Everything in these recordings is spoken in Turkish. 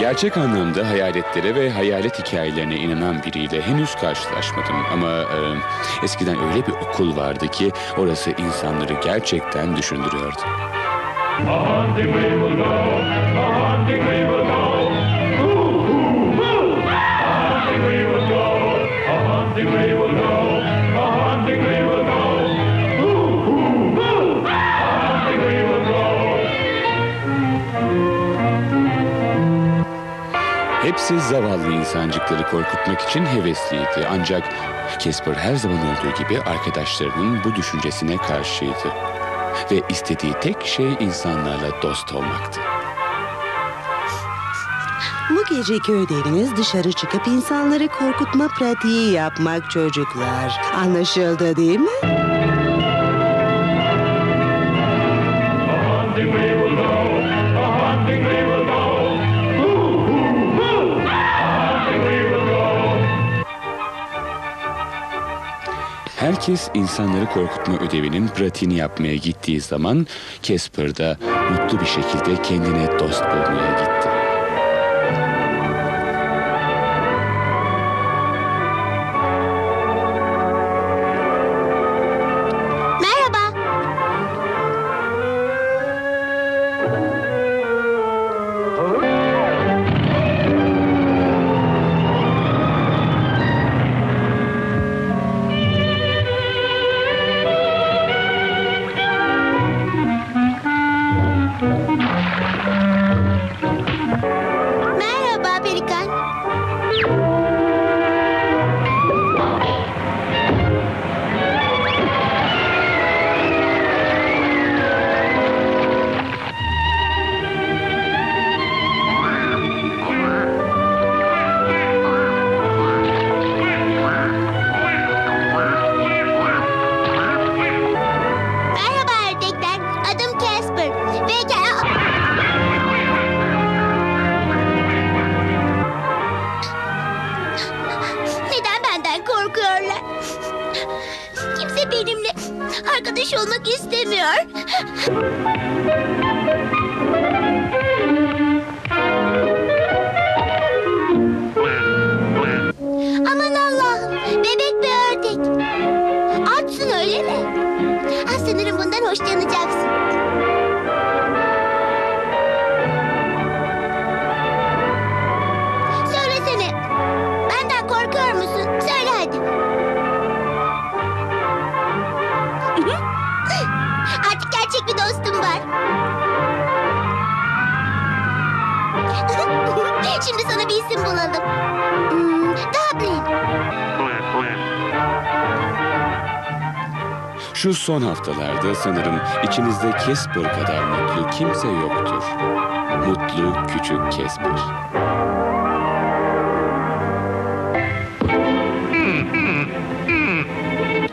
Gerçek anlamda hayaletlere ve hayalet hikayelerine inanan biriyle henüz karşılaşmadım. Ama e, eskiden öyle bir okul vardı ki orası insanları gerçekten düşündürüyordu. Hepsi zavallı insancıkları korkutmak için hevesliydi. Ancak Casper her zaman olduğu gibi arkadaşlarının bu düşüncesine karşıydı. Ve istediği tek şey insanlarla dost olmaktı. Bu geceki ödeviniz dışarı çıkıp insanları korkutma pratiği yapmak çocuklar. Anlaşıldı değil mi? Herkes insanları korkutma ödevinin pratiğini yapmaya gittiği zaman Casper mutlu bir şekilde kendine dost bulmaya gitti. Arkadaş olmak istemiyor. Aman Allah'ım, bebek bir ördek. Açsın öyle mi? Ah, sanırım bundan hoşlanacaksın. Şu son haftalarda sanırım içinizde Casper kadar mutlu kimse yoktur. Mutlu küçük Casper.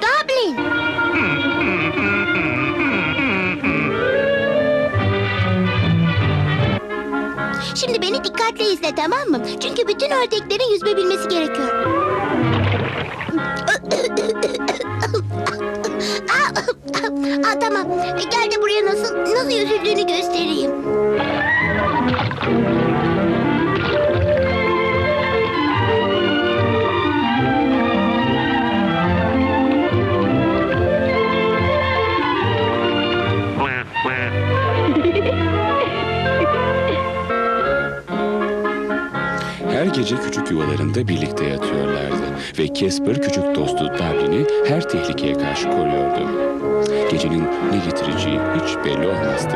Dublin. Şimdi beni dikkatle izle tamam mı? Çünkü bütün ördeklerin yüzme bilmesi gerekiyor. Aa, tamam. Gel de buraya nasıl nasıl yüzüldüğünü göstereyim. Yuvalarında birlikte yatıyorlardı ve Casper küçük dostu Dublin'i her tehlikeye karşı koruyordu. Gecenin ne getireceği hiç belli olmaz.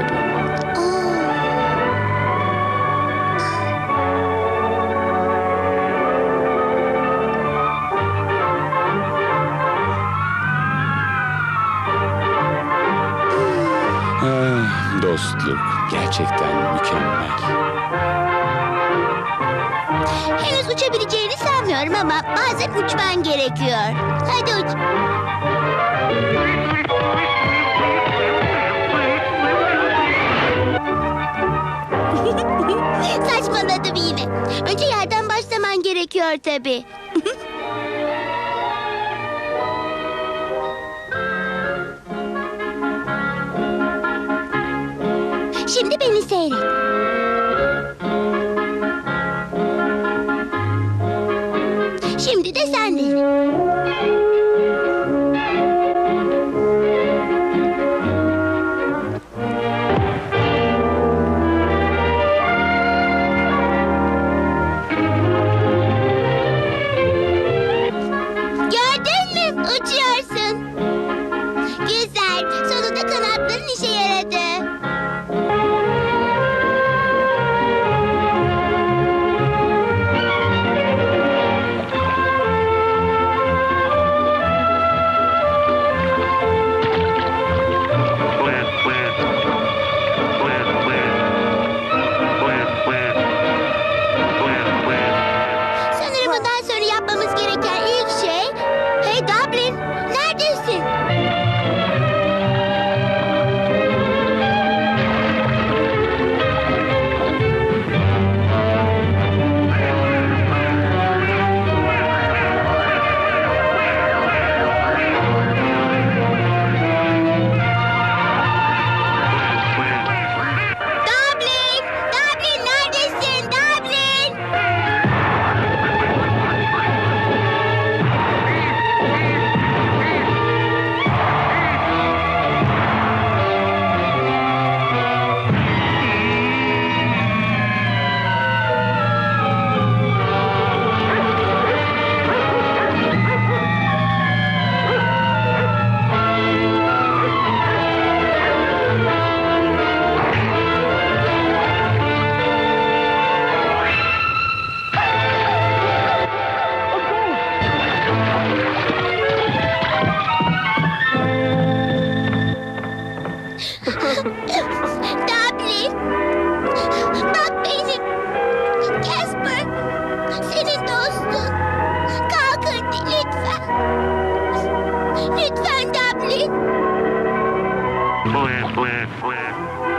Ah, dostluk gerçekten mükemmel. Uçabileceğini sanmıyorum ama bazen uçman gerekiyor. Hadi uç. Saçmaladım yine. Önce yerden başlaman gerekiyor tabii. Şimdi beni seyret.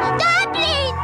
Stop, please!